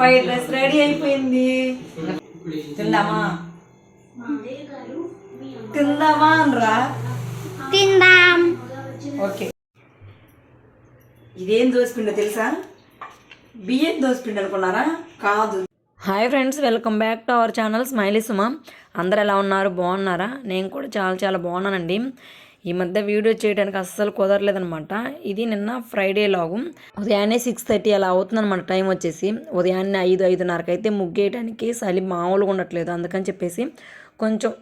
Fried rice ready అయిపోయింది. తిందామా? తిందామా అనరా? తిందాం. ఓకే. ఇదేం దోసపిండో తెలుసా? బియ్యం దోసపిండి అనుకున్నారా? కాదు. Hi friends welcome back to our channel Smiley Suma. అందరు ఎలా ఉన్నారు? బాగున్నారా? నేను కూడా చాలా చాలా బాగున్నానండి. ఈ మధ్య వీడియో చేయడానికి అస్సలు కుదరలేదనమాట ఇది నిన్న ఫ్రైడే లాగు. ఉదయాన్నే సిక్స్ థర్టీ అలా అవుతుందన్నమాట టైం వచ్చేసి. ఉదయాన్నే ఐదు ఐదున్నరకు అయితే ముగ్గేయడానికి చలి మామూలుగా ఉండట్లేదు. అందుకని చెప్పేసి కొంచెం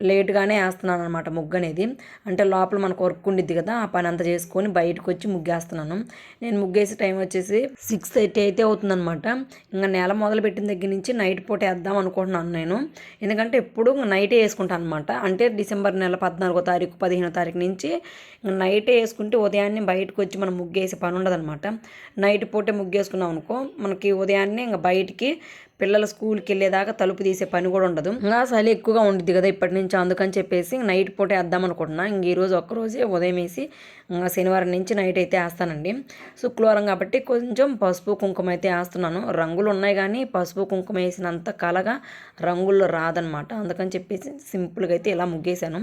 లేట్గానే వేస్తున్నాను అనమాట ముగ్గు అనేది అంటే లోపల మనకు వర్క్ ఉండిద్ది కదా ఆ పని అంతా చేసుకొని బయటకు వచ్చి ముగ్గేస్తున్నాను. నేను ముగ్గేసే టైం వచ్చేసి సిక్స్ థర్టీ అయితే అవుతుందనమాట ఇంకా నెల మొదలు పెట్టిన దగ్గర నుంచి నైట్ పూట వేద్దాం అనుకుంటున్నాను నేను. ఎందుకంటే ఎప్పుడు నైటే వేసుకుంటాను అనమాట అంటే డిసెంబర్ నెల పద్నాలుగో తారీఖు పదిహేనో తారీఖు నుంచి ఇంకా నైటే వేసుకుంటే ఉదయాన్నే బయటకు వచ్చి మనం ముగ్గేసే పని ఉండదన్నమాట నైట్ పూటే ముగ్గేసుకున్నాం అనుకో మనకి ఉదయాన్నే ఇంకా బయటికి పిల్లల స్కూల్కి వెళ్ళేదాకా తలుపు తీసే పని కూడా ఉండదు. ఇంకా చలి ఎక్కువగా ఉండిద్ది కదా ఇప్పటి నుంచి. అందుకని చెప్పేసి నైట్ పూట వేద్దాం అనుకుంటున్నా. ఇంక ఈరోజు ఒక్కరోజే ఉదయం వేసి ఇంకా శనివారం నుంచి నైట్ అయితే వేస్తానండి. శుక్రవారం కాబట్టి కొంచెం పసుపు కుంకుమ అయితే వేస్తున్నాను. రంగులు ఉన్నాయి కానీ పసుపు కుంకుమ వేసినంత కలగా రంగుల్లో రాదనమాట. అందుకని చెప్పేసి సింపుల్గా అయితే ఇలా ముగ్గేశాను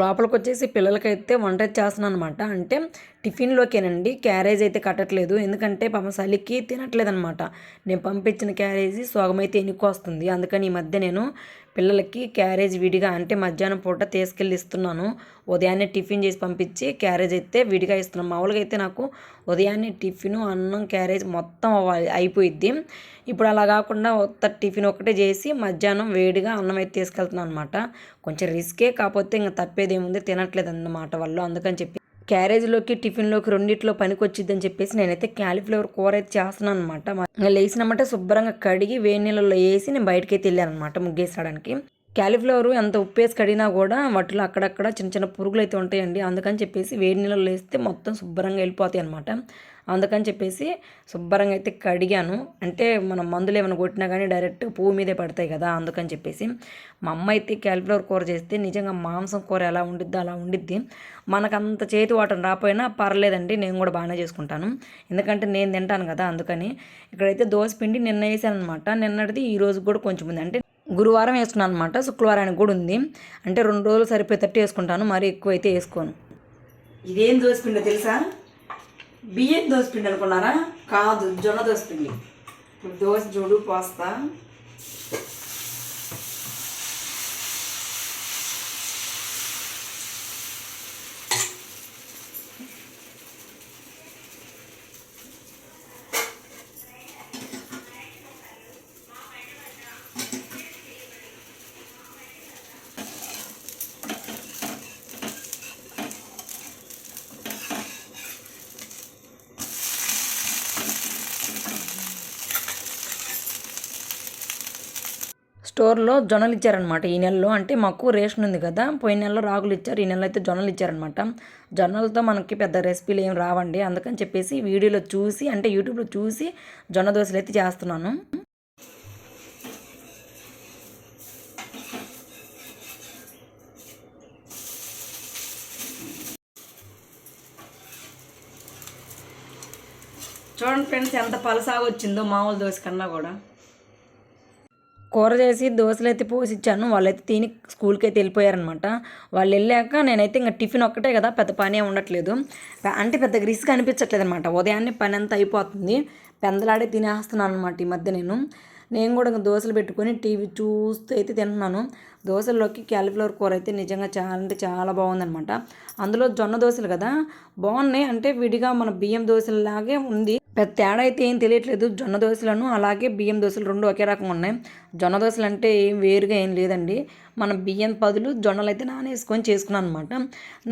లోపలికి వచ్చేసి పిల్లలకైతే వంట చేస్తున్నాను అనమాట అంటే టిఫిన్లోకేనండి క్యారేజ్ అయితే కట్టట్లేదు. ఎందుకంటే పాపం చలికి తినట్లేదనమాట. నేను పంపించిన క్యారేజీ సొగమైతే ఎన్నుకు వస్తుంది అందుకని ఈ మధ్య నేను పిల్లలకి క్యారేజ్ విడిగా అంటే మధ్యాహ్నం పూట తీసుకెళ్ళి ఇస్తున్నాను. ఉదయాన్నే టిఫిన్ చేసి పంపించి క్యారేజ్ అయితే విడిగా ఇస్తున్నాను. మామూలుగా అయితే నాకు ఉదయాన్నే టిఫిన్ అన్నం క్యారేజ్ మొత్తం అయిపోయిద్ది. ఇప్పుడు అలా కాకుండా కొత్త టిఫిన్ ఒకటే చేసి మధ్యాహ్నం వేడిగా అన్నం అయితే తీసుకెళ్తున్నాను అనమాట. కొంచెం రిస్కే కాకపోతే ఇంకా తప్పేది ఏముంది తినట్లేదు అన్నమాట వాళ్ళు. అందుకని చెప్పి క్యారేజ్లోకి టిఫిన్లోకి రెండిట్లో పనికొచ్చిద్దని చెప్పేసి నేనైతే క్యాలీఫ్లవర్ కూర అయితే చేస్తున్నాను అనమాట లేచినమాట శుభ్రంగా కడిగి వేడి నీళ్ళలో వేసి నేను బయటకి అయితే వెళ్ళాను అనమాట ముగ్గేసడానికి. క్యాలీఫ్లవర్ ఎంత ఉప్పేసి కడిగినా కూడా వాటిలో అక్కడక్కడ చిన్న చిన్న పురుగులు అయితే ఉంటాయండి. అందుకని చెప్పేసి వేడి నీళ్ళలో వేస్తే మొత్తం శుభ్రంగా వెళ్ళిపోతాయి అనమాట అందుకని చెప్పేసి శుభ్రంగా అయితే కడిగాను. అంటే మనం మందులు ఏమైనా కొట్టినా కానీ డైరెక్ట్ పువ్వు మీదే పడతాయి కదా అందుకని చెప్పేసి మా అమ్మ అయితే క్యాలిఫ్లవర్ కూర చేస్తే నిజంగా మాంసం కూర ఎలా ఉండిద్దో అలా ఉండిద్ది. మనకంత చేతి వాటం రాపోయినా పర్లేదండి నేను కూడా బాగానే చేసుకుంటాను. ఎందుకంటే నేను తింటాను కదా అందుకని ఇక్కడైతే దోశ పిండి నిన్న వేసాను అనమాట నిన్నటిది ఈ రోజు కూడా కొంచెం ఉంది. అంటే గురువారం వేసుకున్నాను అనమాట శుక్రవారానికి కూడా ఉంది. అంటే రెండు రోజులు సరిపోయేటట్టు వేసుకుంటాను మరి ఎక్కువ అయితే వేసుకోను. ఇదేం దోశ పిండి తెలుసా? బియ్యం దోశపిండి అనుకున్నారా? కాదు జొన్న దోశపిండి దోశ జోడు పోస్తా. స్టోర్లో జొన్నలు ఇచ్చారనమాట ఈ నెలలో అంటే మాకు రేషన్ ఉంది కదా పోయిన నెలలో రాగులు ఇచ్చారు ఈ నెలలో అయితే జొన్నలు ఇచ్చారనమాట జొన్నలతో మనకి పెద్ద రెసిపీలు ఏం రావండి. అందుకని చెప్పేసి వీడియోలో చూసి అంటే యూట్యూబ్లో చూసి జొన్న దోశలు అయితే చేస్తున్నాను. చూడండి ఫ్రెండ్స్ ఎంత పలసాగా వచ్చిందో మామూలు దోశ కన్నా కూడా. కూర చేసి దోశలు అయితే పోసి ఇచ్చాను వాళ్ళైతే తిని స్కూల్కి అయితే వెళ్ళిపోయారనమాట. వాళ్ళు వెళ్ళాక నేనైతే ఇంకా టిఫిన్ ఒక్కటే కదా పెద్ద పని ఉండట్లేదు. అంటే పెద్ద రిస్క్ అనిపించట్లేదు అనమాట ఉదయాన్నే పని అంతా అయిపోతుంది. పెందలాడే తినేస్తున్నాను అనమాట ఈ మధ్య నేను. నేను కూడా ఇంకా దోశలు పెట్టుకొని టీవీ చూస్తూ అయితే తింటున్నాను. దోశల్లోకి క్యాలిఫ్లవర్ కూర అయితే నిజంగా చాలా అంటే చాలా బాగుందనమాట. అందులో జొన్న దోశలు కదా బాగున్నాయి. అంటే విడిగా మన బియ్యం దోశలలాగే ఉంది. పెద్ద తేడా అయితే ఏం తెలియట్లేదు. జొన్న దోశలను అలాగే బియ్యం దోశలు రెండు ఒకే రకంగా ఉన్నాయి. జొన్న దోశలు అంటే ఏం వేరుగా ఏం లేదండి. మనం బియ్యం పదులు జొన్నలు అయితే నానేసుకొని చేసుకున్నాను అనమాట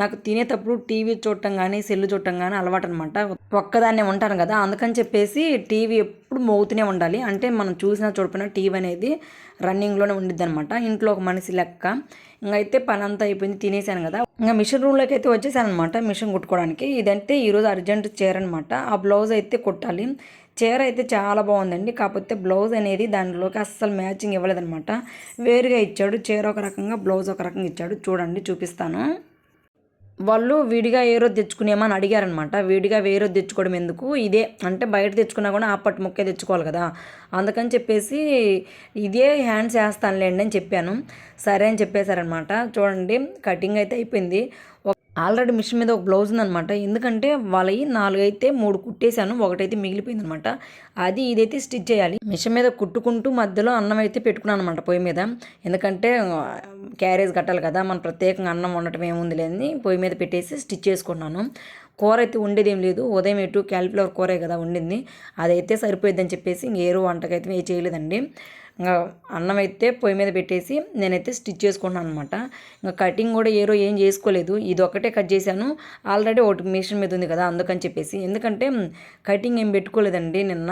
నాకు తినేటప్పుడు టీవీ చూడటం కానీ సెల్లు చూడటం కానీ అలవాటు అనమాట ఒక్కదాన్నే ఉంటాను కదా అందుకని చెప్పేసి టీవీ ఎప్పుడు మోగుతూనే ఉండాలి. అంటే మనం చూసినా చూడపోయినా టీవీ అనేది రన్నింగ్లోనే ఉండిద్ది అనమాట ఇంట్లో ఒక మనిషి లెక్క. ఇంకైతే పని అంతా అయిపోయింది తినేసాను కదా. ఇంకా మిషన్ రూమ్లోకి అయితే వచ్చేసాను అనమాట మిషన్ కుట్టుకోవడానికి. ఇదంటే ఈరోజు అర్జెంట్ చేరనమాట అనమాట ఆ బ్లౌజ్ అయితే కుట్టాలి. చీర అయితే చాలా బాగుందండి. కాకపోతే బ్లౌజ్ అనేది దానిలోకి అస్సలు మ్యాచింగ్ ఇవ్వలేదనమాట వేరుగా ఇచ్చాడు. చీర ఒక రకంగా బ్లౌజ్ ఒక రకంగా ఇచ్చాడు. చూడండి చూపిస్తాను. వాళ్ళు విడిగా ఏ రోజు తెచ్చుకునేమని అడిగారనమాట విడిగా ఏ రోజు తెచ్చుకోవడం ఎందుకు? ఇదే అంటే బయట తెచ్చుకున్నా కూడా ఆ పట్టు ముక్కే తెచ్చుకోవాలి కదా. అందుకని చెప్పేసి ఇదే హ్యాండ్స్ వేస్తానులేండి అని చెప్పాను. సరే అని చెప్పేశారనమాట చూడండి కటింగ్ అయితే అయిపోయింది. ఆల్రెడీ మిషన్ మీద ఒక బ్లౌజ్ ఉందనమాట ఎందుకంటే వాళ్ళవి నాలుగు అయితే మూడు కుట్టేశాను ఒకటైతే మిగిలిపోయింది అనమాట అది ఇదైతే స్టిచ్ చేయాలి. మిషన్ మీద కుట్టుకుంటూ మధ్యలో అన్నం అయితే పెట్టుకున్నాను అనమాట పొయ్యి మీద. ఎందుకంటే క్యారేజ్ కట్టాలి కదా మన ప్రత్యేకంగా అన్నం ఉండటం ఏముంది లేదని పొయ్యి మీద పెట్టేసి స్టిచ్ చేసుకున్నాను. కూర అయితే ఉండేది ఏం లేదు. ఉదయం ఎటు క్యాలిఫ్లవర్ కూరే కదా ఉండింది. అదైతే సరిపోయిద్దని చెప్పేసి ఇంకేరు వంటకైతే ఏ చేయలేదండి. ఇంకా అన్నం అయితే పొయ్యి మీద పెట్టేసి నేనైతే స్టిచ్ చేసుకున్నాను అనమాట ఇంకా కటింగ్ కూడా ఏరో ఏం చేసుకోలేదు. ఇది ఒకటే కట్ చేశాను. ఆల్రెడీ ఒకటి మిషన్ మీద ఉంది కదా అందుకని చెప్పేసి. ఎందుకంటే కటింగ్ ఏం పెట్టుకోలేదండి నిన్న.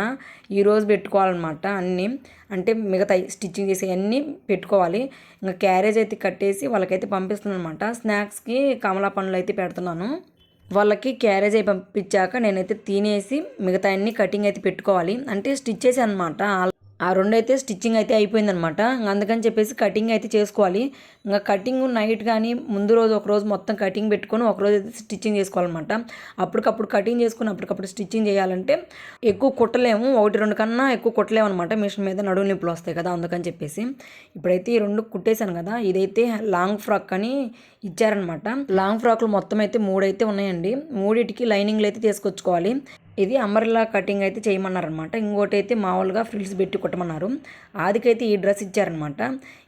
ఈరోజు పెట్టుకోవాలన్నమాట అన్నీ. అంటే మిగతా స్టిచ్చింగ్ చేసే అన్నీ పెట్టుకోవాలి. ఇంకా క్యారేజ్ అయితే కట్టేసి వాళ్ళకైతే పంపిస్తున్నాను అనమాట స్నాక్స్కి కమలా పండ్లు అయితే పెడుతున్నాను. వాళ్ళకి క్యారేజ్ అయి పంపించాక నేనైతే తినేసి మిగతా అన్ని కటింగ్ అయితే పెట్టుకోవాలి. అంటే స్టిచ్ చేసి అనమాట ఆ రెండు అయితే స్టిచ్చింగ్ అయితే అయిపోయిందనమాట. అందుకని చెప్పేసి కటింగ్ అయితే చేసుకోవాలి. ఇంకా కటింగ్ నైట్ కానీ ముందు రోజు ఒక రోజు మొత్తం కటింగ్ పెట్టుకొని ఒక రోజు అయితే స్టిచ్చింగ్ చేసుకోవాలన్నమాట. అప్పటికప్పుడు కటింగ్ చేసుకుని అప్పటికప్పుడు స్టిచ్చింగ్ చేయాలంటే ఎక్కువ కుట్టలేము. ఒకటి రెండు కన్నా ఎక్కువ కుట్టలేము అనమాట మిషన్ మీద నడువు నొప్పులు వస్తాయి కదా అందుకని చెప్పేసి. ఇప్పుడైతే ఈ రెండు కుట్టేశాను కదా. ఇదైతే లాంగ్ ఫ్రాక్ అని ఇచ్చారనమాట లాంగ్ ఫ్రాక్లు మొత్తం అయితే మూడైతే ఉన్నాయండి. మూడిటికి లైనింగ్లు అయితే తీసుకొచ్చుకోవాలి. ఇది అంబర్లా కటింగ్ అయితే చేయమన్నారనమాట ఇంకోటి అయితే మామూలుగా ఫ్రిల్స్ పెట్టి కుట్టమన్నారు. ఆదికైతే ఈ డ్రెస్ ఇచ్చారనమాట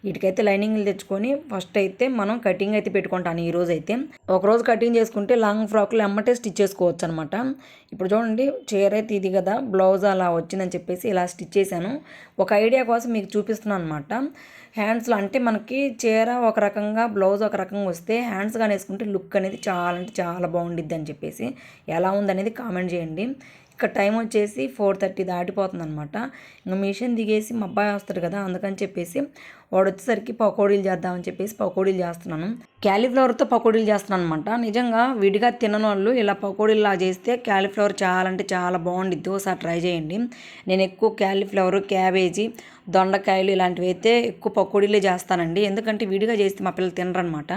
వీటికైతే లైనింగ్లు తెచ్చుకొని ఫస్ట్ అయితే మనం కటింగ్ అయితే పెట్టుకుంటాను ఈ రోజు అయితే ఒకరోజు కటింగ్ చేసుకుంటే లాంగ్ ఫ్రాక్లు అమ్మటే స్టిచ్ చేసుకోవచ్చు అనమాట ఇప్పుడు చూడండి చీర అయితే ఇది కదా బ్లౌజ్ అలా వచ్చిందని చెప్పేసి ఇలా స్టిచ్ చేశాను. ఒక ఐడియా కోసం మీకు చూపిస్తున్నాను అనమాట హ్యాండ్స్లో అంటే మనకి చీర ఒక రకంగా బ్లౌజ్ ఒక రకంగా వస్తే హ్యాండ్స్ కానీ వేసుకుంటే లుక్ అనేది చాలా అంటే చాలా బాగుండిద్ది అని చెప్పేసి ఎలా ఉందనేది కామెంట్ చేయండి. ఇక్కడ టైం వచ్చేసి ఫోర్ థర్టీ దాటిపోతుంది అనమాట ఇంకా మిషన్ దిగేసి మా అబ్బాయి వస్తాడు కదా అందుకని చెప్పేసి వాడు వచ్చేసరికి పకోడీలు చేద్దామని చెప్పేసి పకోడీలు చేస్తున్నాను. క్యాలీఫ్లవర్తో పకోడీలు చేస్తున్నాను అనమాట నిజంగా విడిగా తినని వాళ్ళు ఇలా పకోడీలా చేస్తే క్యాలీఫ్లవర్ చాలా అంటే చాలా బాగుండిద్ది. ఒకసారి ట్రై చేయండి. నేను ఎక్కువ క్యాలీఫ్లవర్ క్యాబేజీ దొండకాయలు ఇలాంటివి అయితే ఎక్కువ పకోడీలే చేస్తానండి. ఎందుకంటే విడిగా చేస్తే మా పిల్లలు తినరనమాట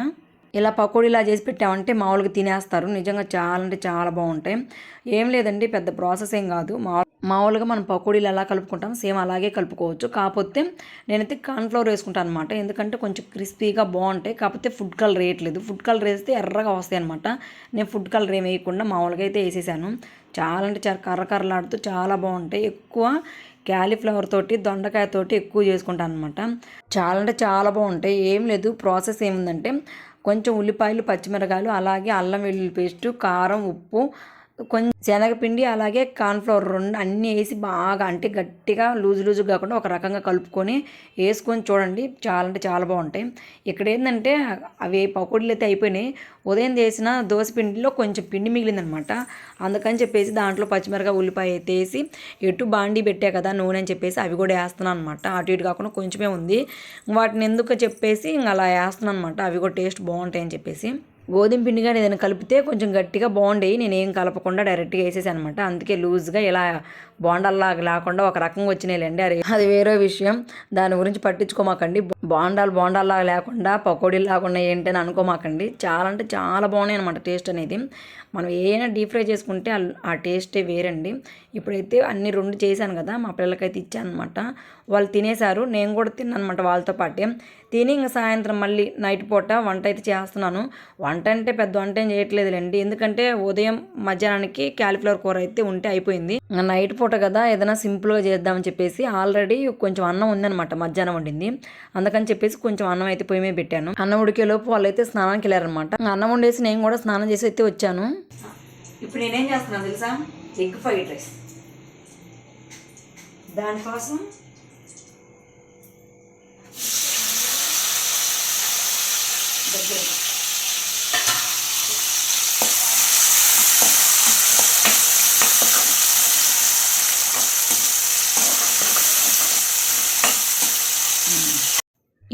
ఇలా పకోడీలా చేసి పెట్టామంటే మామూలుగా తినేస్తారు. నిజంగా చాలా అంటే చాలా బాగుంటాయి. ఏం లేదండి పెద్ద ప్రాసెస్ ఏం కాదు. మా మామూలుగా మనం పకోడీలు ఎలా కలుపుకుంటాం సేమ్ అలాగే కలుపుకోవచ్చు. కాకపోతే నేనైతే కార్న్ఫ్లవర్ వేసుకుంటాను అనమాట ఎందుకంటే కొంచెం క్రిస్పీగా బాగుంటాయి. కాకపోతే ఫుడ్ కలర్ వేయట్లేదు. ఫుడ్ కలర్ వేస్తే ఎర్రగా వస్తాయి అనమాట నేను ఫుడ్ కలర్ ఏం వేయకుండా మామూలుగా అయితే వేసేసాను. చాలా అంటే చాలా కర్రకర్రలాడుతూ చాలా బాగుంటాయి. ఎక్కువ క్యాలీఫ్లవర్ తోటి దొండకాయ తోటి ఎక్కువ చేసుకుంటాను అనమాట చాలా అంటే చాలా బాగుంటాయి. ఏం లేదు ప్రాసెస్ ఏముందంటే కొంచెం ఉల్లిపాయలు పచ్చిమిరకాయలు అలాగే అల్లం వెల్లుల్లి పేస్టు కారం ఉప్పు కొంచెం శనగపిండి అలాగే కార్న్ఫ్లవర్ రెండు అన్నీ వేసి బాగా అంటే గట్టిగా లూజు లూజు కాకుండా ఒక రకంగా కలుపుకొని వేసుకొని చూడండి. చాలా అంటే చాలా బాగుంటాయి. ఇక్కడ ఏంటంటే అవి పకోడీలు అయితే అయిపోయినాయి. ఉదయం చేసిన దోశ పిండిలో కొంచెం పిండి మిగిలిందనమాట. అందుకని చెప్పేసి దాంట్లో పచ్చిమిరకాయ ఉల్లిపాయ అయితే వేసి ఎటు బాండి పెట్టా కదా నూనె అని చెప్పేసి అవి కూడా వేస్తున్నాను అనమాట. అటు ఇటు కాకుండా కొంచెమే ఉంది. వాటిని ఎందుకు చెప్పేసి ఇంకా అలా వేస్తున్నాను అనమాట. అవి కూడా టేస్ట్ బాగుంటాయి అని చెప్పేసి. గోధుమ పిండి కానీ ఏదైనా కలిపితే కొంచెం గట్టిగా బాగుండేవి నేను ఏం కలపకుండా డైరెక్ట్గా వేసేసాను అనమాట. అందుకే లూజ్గా ఇలా బోండాల్లాగా లేకుండా ఒక రకంగా వచ్చినాయిలేండి. అది అది వేరే విషయం. దాని గురించి పట్టించుకోమాకండి. బోండాలు బోండాల్లాగా లేకుండా పకోడీలు లేకుండా ఏంటని అనుకోమాకండి. చాలా అంటే చాలా బాగున్నాయి అనమాట టేస్ట్ అనేది. మనం ఏదైనా డీప్ ఫ్రై చేసుకుంటే ఆ టేస్టే వేరండి. ఇప్పుడైతే అన్ని రెండు చేశాను కదా మా పిల్లలకైతే ఇచ్చాను అనమాట వాళ్ళు తినేశారు. నేను కూడా తిన్నాను అనమాట వాళ్ళతో పాటే. తిని ఇంకా సాయంత్రం మళ్ళీ నైట్ పూట వంట అయితే చేస్తున్నాను. వంట అంటే పెద్ద వంట ఏం చేయట్లేదులేండి. ఎందుకంటే ఉదయం మధ్యాహ్నానికి క్యాలిఫ్లవర్ కూర అయితే ఉంటే అయిపోయింది. నైట్ పూట కదా ఏదైనా సింపుల్గా చేద్దామని చెప్పేసి ఆల్రెడీ కొంచెం అన్నం ఉందనమాట మధ్యాహ్నం వండింది. అందుకని చెప్పేసి కొంచెం అన్నం అయితే పొయ్యి మీద పెట్టాను. అన్నం ఉడికేలోపు వాళ్ళైతే స్నానానికి వెళ్ళారనమాట అన్నం వండేసి నేను కూడా స్నానం చేసి అయితే వచ్చాను. ఇప్పుడు నేనేం చేస్తున్నాను తెలుసా? Egg fried rice. దానికోసం దగ్గర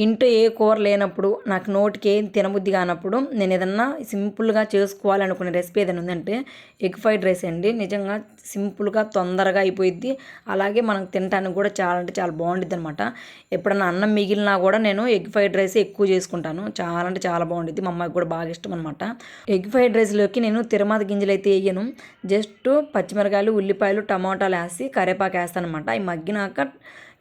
ఇంట్లో ఏ కూర లేనప్పుడు నాకు నోటికి ఏం తినబుద్ధి కానప్పుడు నేను ఏదన్నా సింపుల్గా చేసుకోవాలనుకునే రెసిపీ ఏదైనా ఉందంటే ఎగ్ ఫ్రైడ్ రైస్ అండి. నిజంగా సింపుల్గా తొందరగా అయిపోయిద్ది. అలాగే మనం తినడానికి కూడా చాలా అంటే చాలా బాగుంటుంది అనమాట ఎప్పుడన్నా అన్నం మిగిలినా కూడా నేను ఎగ్ ఫ్రైడ్ రైస్ ఎక్కువ చేసుకుంటాను. చాలా అంటే చాలా బాగుంటుంది మా అమ్మాయికి కూడా బాగా ఇష్టం అనమాట ఎగ్ ఫ్రైడ్ రైస్లోకి నేను తిరుమాత గింజలు అయితే వేయను. జస్ట్ పచ్చిమిరకాయలు ఉల్లిపాయలు టమాటాలు వేసి కరేపాకు వేస్తాను అనమాట అవి మగ్గినాక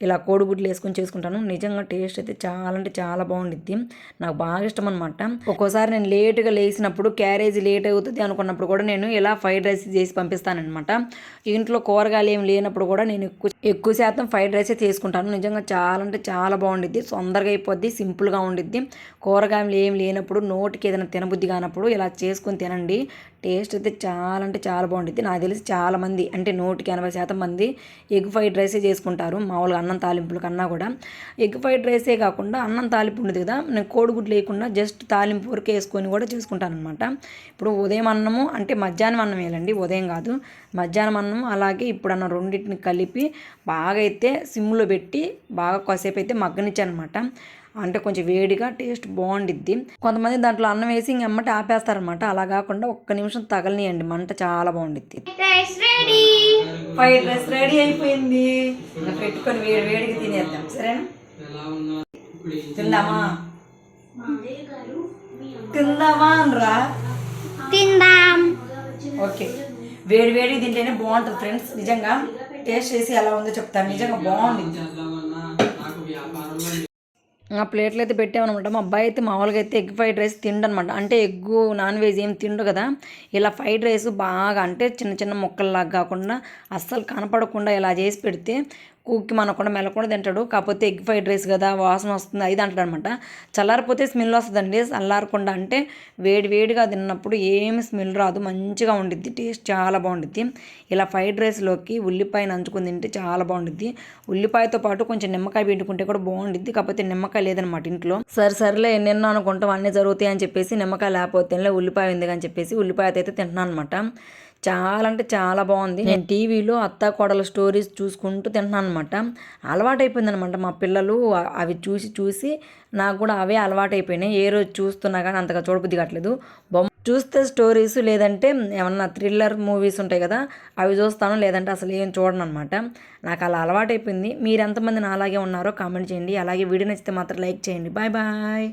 ఇలా కోడిగుడ్లు వేసుకొని చేసుకుంటాను. నిజంగా టేస్ట్ అయితే చాలా అంటే చాలా బాగుండిద్ది. నాకు బాగా ఇష్టం అనమాట ఒక్కోసారి నేను లేట్గా లేచినప్పుడు క్యారేజ్ లేట్ అవుతుంది అనుకున్నప్పుడు కూడా నేను ఇలా ఫ్రైడ్ రైస్ చేసి పంపిస్తానమాట ఇంట్లో కూరగాయలు ఏం లేనప్పుడు కూడా నేను ఎక్కువ ఎక్కువ శాతం ఫ్రైడ్ రైసే చేసుకుంటాను. నిజంగా చాలా అంటే చాలా బాగుండిద్ది. తొందరగా అయిపోద్ది సింపుల్గా ఉండిద్ది. కూరగాయలు ఏం లేనప్పుడు నోటికి ఏదైనా తినబుద్ధి కానప్పుడు ఇలా చేసుకొని తినండి. టేస్ట్ అయితే చాలా అంటే చాలా బాగుంటుంది. నాకు తెలిసి చాలామంది అంటే నూటికి ఎనభై శాతం మంది ఎగ్ ఫ్రైడ్ రైసే చేసుకుంటారు. మామూలుగా అన్నం తాలింపుల కన్నా కూడా. ఎగ్ ఫ్రైడ్ రైసే కాకుండా అన్నం తాలింపు ఉండదు కదా. నేను కోడిగుడ్లు లేకుండా జస్ట్ తాలింపు వరకు వేసుకొని కూడా చేసుకుంటాను అనమాట ఇప్పుడు ఉదయం అన్నము అంటే మధ్యాహ్నం అన్నం వేయాలండి ఉదయం కాదు. మధ్యాహ్నం అన్నం అలాగే ఇప్పుడు అన్న రెండింటిని కలిపి బాగా అయితే సిమ్లో పెట్టి బాగా కాసేపు అయితే మగ్గనిచ్చాను అనమాట అంటే కొంచెం వేడిగా టేస్ట్ బాగుండిద్ది. కొంతమంది దాంట్లో అన్నం వేసి ఇంక అమ్మటి ఆపేస్తారనమాట అలా కాకుండా ఒక్క నిమిషం తగలనియండి. మంట చాలా బాగుండిద్ది. ఫ్రైడ్ రైస్ రెడీ అయిపోయింది. పెట్టుకొని వేడి వేడిగా తినేద్దాం. సరేనా? తిందామా? తిందామా అనరా? తిందాం. ఓకే. వేడి వేడి తింటేనే బాగుంటుంది ఫ్రెండ్స్. నిజంగా టేస్ట్ చేసి ఎలా ఉందో చెప్తాను. నిజంగా బాగుంది ఆ ప్లేట్లు అయితే పెట్టామన్నమాట. మా అబ్బాయి అయితే మామూలుగా అయితే ఎగ్ ఫ్రైడ్ రైస్ తిండనమాట అంటే ఎగ్గు నాన్ వెజ్ ఏం తిండు కదా. ఇలా ఫ్రైడ్ రైస్ బాగా అంటే చిన్న చిన్న ముక్కల్లాగా కాకుండా అస్సలు కనపడకుండా ఇలా చేసి పెడితే కుక్కి మనకుండా మెలకుండా తింటాడు. కాకపోతే ఎగ్ ఫ్రైడ్ రైస్ కదా వాసన వస్తుంది అది అంటాడు అనమాట చల్లారిపోతే స్మెల్ వస్తుందండి. చల్లారకుండా అంటే వేడి వేడిగా తిన్నప్పుడు ఏమి స్మెల్ రాదు. మంచిగా ఉండిద్ది టేస్ట్ చాలా బాగుండిద్ది. ఇలా ఫ్రైడ్ రైస్లోకి ఉల్లిపాయ నంచుకుని తింటే చాలా బాగుండిద్ది. ఉల్లిపాయతో పాటు కొంచెం నిమ్మకాయ పిండుకుంటే కూడా బాగుండిద్ది. కాకపోతే నిమ్మకాయ లేదనమాట ఇంట్లో. సరే సరేలే ఎన్నెన్నో అనుకుంటాం. అన్నీ జరుగుతాయి అని చెప్పేసి నిమ్మకాయ లేకపోతే ఉల్లిపాయ ఉంది అని చెప్పేసి ఉల్లిపాయతో అయితే తింటున్నాను అనమాట చాలా అంటే చాలా బాగుంది. నేను టీవీలో అత్త కోడల స్టోరీస్ చూసుకుంటూ తింటున్నాను అనమాట అలవాటైపోయింది అనమాట మా పిల్లలు అవి చూసి చూసి నాకు కూడా అవే అలవాటైపోయినాయి. ఏ రోజు చూస్తున్నా కానీ అంతగా చూడబుద్ధి కావట్లేదు. బొమ్మ చూస్తే స్టోరీస్ లేదంటే ఏమన్నా థ్రిల్లర్ మూవీస్ ఉంటాయి కదా అవి చూస్తాను. లేదంటే అసలు ఏం చూడను అనమాట నాకు అలా అలవాటైపోయింది. మీరు ఎంతమంది నా అలాగే ఉన్నారో కామెంట్ చేయండి. అలాగే వీడియో నచ్చితే మాత్రం లైక్ చేయండి. Bye bye.